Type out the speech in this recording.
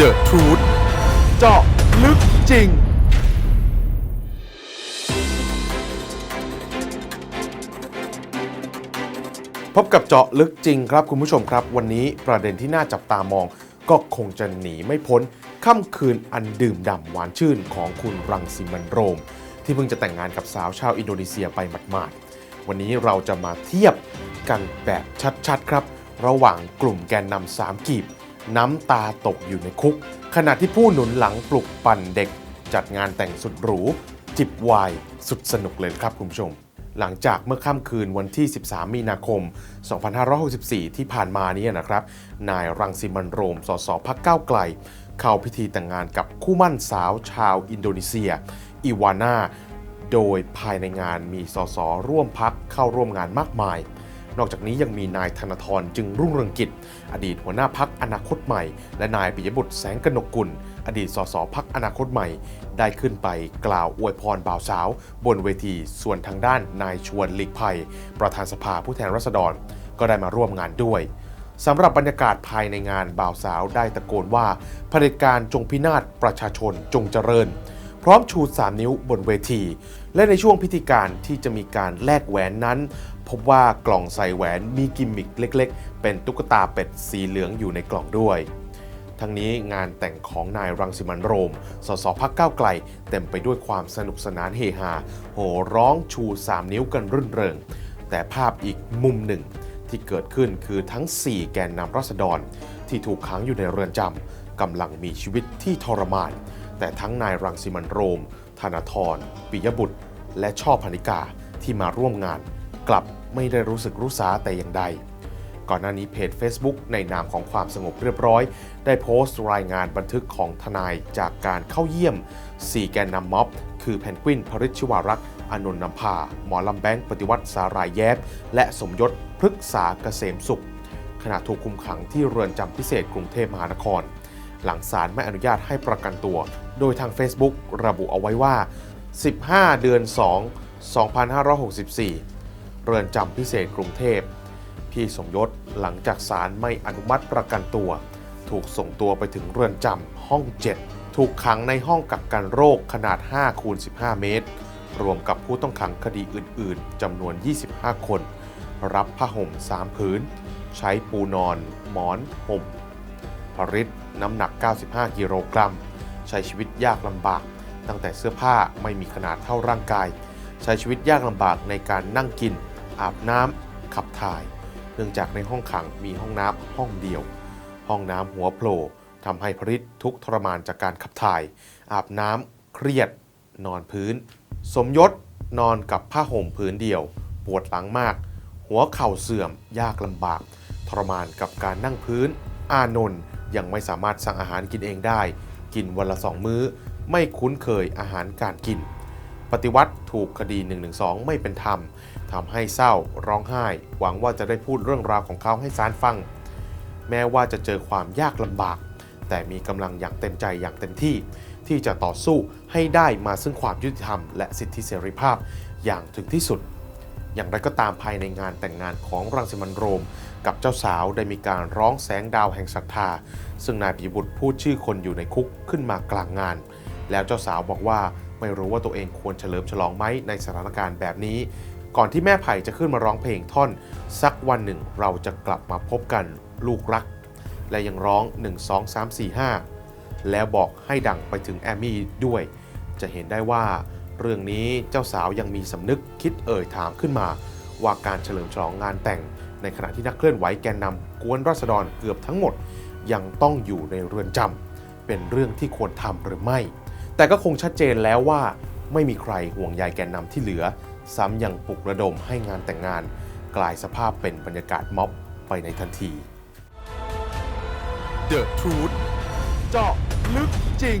The Truth เจาะลึกจริง พบกับเจาะลึกจริงครับคุณผู้ชมครับ วันนี้ประเด็นที่น่าจับตามอง ก็คงจะหนีไม่พ้นค่ำคืนอันดื่มด่ำหวานชื่นของคุณรังสิมันโรม ที่เพิ่งจะแต่งงานกับสาวชาวอินโดนีเซียไปหมาดๆวันนี้เราจะมาเทียบกันแบบชัดๆครับ ระหว่างกลุ่มแกนนำสามกีบ น้ำตาตกอยู่ในคุก ขณะที่ผู้หนุนหลังปลุกปั่นเด็ก จัดงานแต่งสุดหรู จิบไวน์สุดสนุกเลยครับคุณผู้ชม หลังจากเมื่อค่ำคืนวันที่ 13 มีนาคม 2564 ที่ผ่านมานี้นะครับ นายรังสิมันโรม สสพักเก้าไกล เข้าพิธีแต่งงานกับคู่มั่นสาวชาวอินโดนีเซียอีวาน่า โดยภายในงานมีสสร่วมพักเข้าร่วมงานมากมาย นอกจากนี้ยังมีนายธนาธรจึงรุ่งเรืองกิจ อดีตหัวหน้าพักอนาคตใหม่ และนายปิยบุตรแสงกนกกุล อดีตสสพักอนาคตใหม่ ได้ขึ้นไปกล่าวอวยพรบ่าวสาว บนเวที ส่วนทางด้านนายชวนหลีกภัย ประธานสภาผู้แทนราษฎร ก็ได้มาร่วมงานด้วยสำหรับบรรยากาศภายในงานบ่าวสาวได้ตะโกนว่าเผด็จการจงพินาศประชาชนจงเจริญ พร้อมชู 3 นิ้วบนเวที และในช่วงพิธีการที่จะมีการแลกแหวนนั้น พบว่ากล่องใส่แหวนมีกิมมิคเล็ก ๆ เป็นตุ๊กตาเป็ดสีเหลืองอยู่ในกล่องด้วย ทั้งนี้งานแต่งของนายรังสิมันโรม สสพักก้าวไกล เต็มไปด้วยความสนุกสนานเฮฮาโห่ร้องชู 3 นิ้วกันรื่นเริง แต่ภาพอีกมุมหนึ่งที่เกิดขึ้นคือทั้ง 4 แกนนำรัษฎร ที่ถูกขังอยู่ในเรือนจำกำลังมีชีวิตที่ทรมาน แต่ทั้งนายรังสิมันโรม ธนาธรปิยบุตร และช่อพนิกาที่มาร่วมงาน กลับไม่ได้รู้สึกรู้สาแต่อย่างใด ก่อนหน้านี้เพจ Facebook ในนามของความสงบเรียบร้อย ได้โพสต์รายงานบันทึกของทนายจากการเข้าเยี่ยม 4 แกนนำม็อบ คือเพนกวินพริชชิวารักษ์อานนท์นำพา หมอลำแบงค์ปฏิวัติสารายแยบ และสมยศพฤกษาเกษมสุขขณะถูกคุมขังที่เรือนจำพิเศษกรุงเทพมหานคร หลังศาลไม่อนุญาตให้ประกันตัว โดยทาง Facebook ระบุเอาไว้ว่า 15 เดือน 2 2564 เรือนจำพิเศษกรุงเทพ พี่สมยศหลังจากศาลไม่อนุมัติประกันตัว ถูกส่งตัวไปถึงเรือนจำห้อง 7 ถูกขังในห้องกักกันโรคขนาด5คูณ15 เมตร รวมกับผู้ต้องขังคดีอื่น ๆจำนวน 25 คน รับผ้าห่ม 3 ผืน ใช้ปูนอน หมอนห่ม ผริตน้ำหนัก 95 กิโลกรัม ใช้ชีวิตยากลำบาก ตั้งแต่เสื้อผ้าไม่มีขนาดเท่าร่างกาย ใช้ชีวิตยากลำบากในการนั่งกิน อาบน้ำขับถ่าย เนื่องจากในห้องขังมีห้องน้ำห้องเดียว ห้องน้ำหัวโผล่ทำให้พริตทุกทรมานจากการขับถ่าย อาบน้ำเครียด นอนพื้น สมยศนอนกับผ้าห่มพื้นเดียว ปวดหลังมาก หัวเข่าเสื่อมยากลำบาก ทรมานกับการนั่งพื้น อานนท์ ยังไม่สามารถสั่งอาหารกินเองได้ กินวันละสองมื้อ ไม่คุ้นเคยอาหารการกิน ปฏิวัติถูกคดี 112 ไม่เป็นธรรมทำให้เศร้าร้องไห้ หวังว่าจะได้พูดเรื่องราวของเขาให้ศาลฟัง แม้ว่าจะเจอความยากลำบาก แต่มีกำลังอย่างเต็มใจอย่างเต็มที่ ที่จะต่อสู้ให้ได้มาซึ่งความยุติธรรมและสิทธิเสรีภาพอย่างถึงที่สุด อย่างไรก็ตามภายในงานแต่งงานของรังสิมันโรม กับเจ้าสาวได้มีการร้องแสงดาวแห่งศรัทธา ซึ่งนายปิยบุตรพูดชื่อคนอยู่ในคุกขึ้นมากลางงาน แล้วเจ้าสาวบอกว่าไม่รู้ว่าตัวเองควรเฉลิมฉลองไหมในสถานการณ์แบบนี้ ก่อนที่แม่ไผ่จะขึ้นมาร้องเพลงท่อน สักวันหนึ่งเราจะกลับมาพบกันลูกรัก และยังร้อง 1 2 3 4 5 แล้วบอกให้ดังไปถึงแอมมี่ด้วย จะเห็นได้ว่า เรื่องนี้เจ้าสาวยังมีสำนึกคิดเอ่ยถามขึ้นมา ว่าการเฉลิมฉลองงานแต่ง ในขณะที่นักเคลื่อนไหวแกนนำกวนราษฎรเกือบทั้งหมด ยังต้องอยู่ในเรือนจำเป็นเรื่องที่ควรทำหรือไม่ แต่ก็คงชัดเจนแล้วว่า ไม่มีใครห่วงใยแกนนำที่เหลือ ซ้ำยังปลุกระดมให้งานแต่งงาน กลายสภาพเป็นบรรยากาศม็อบไปในทันที The Truth เจาะลึกจริง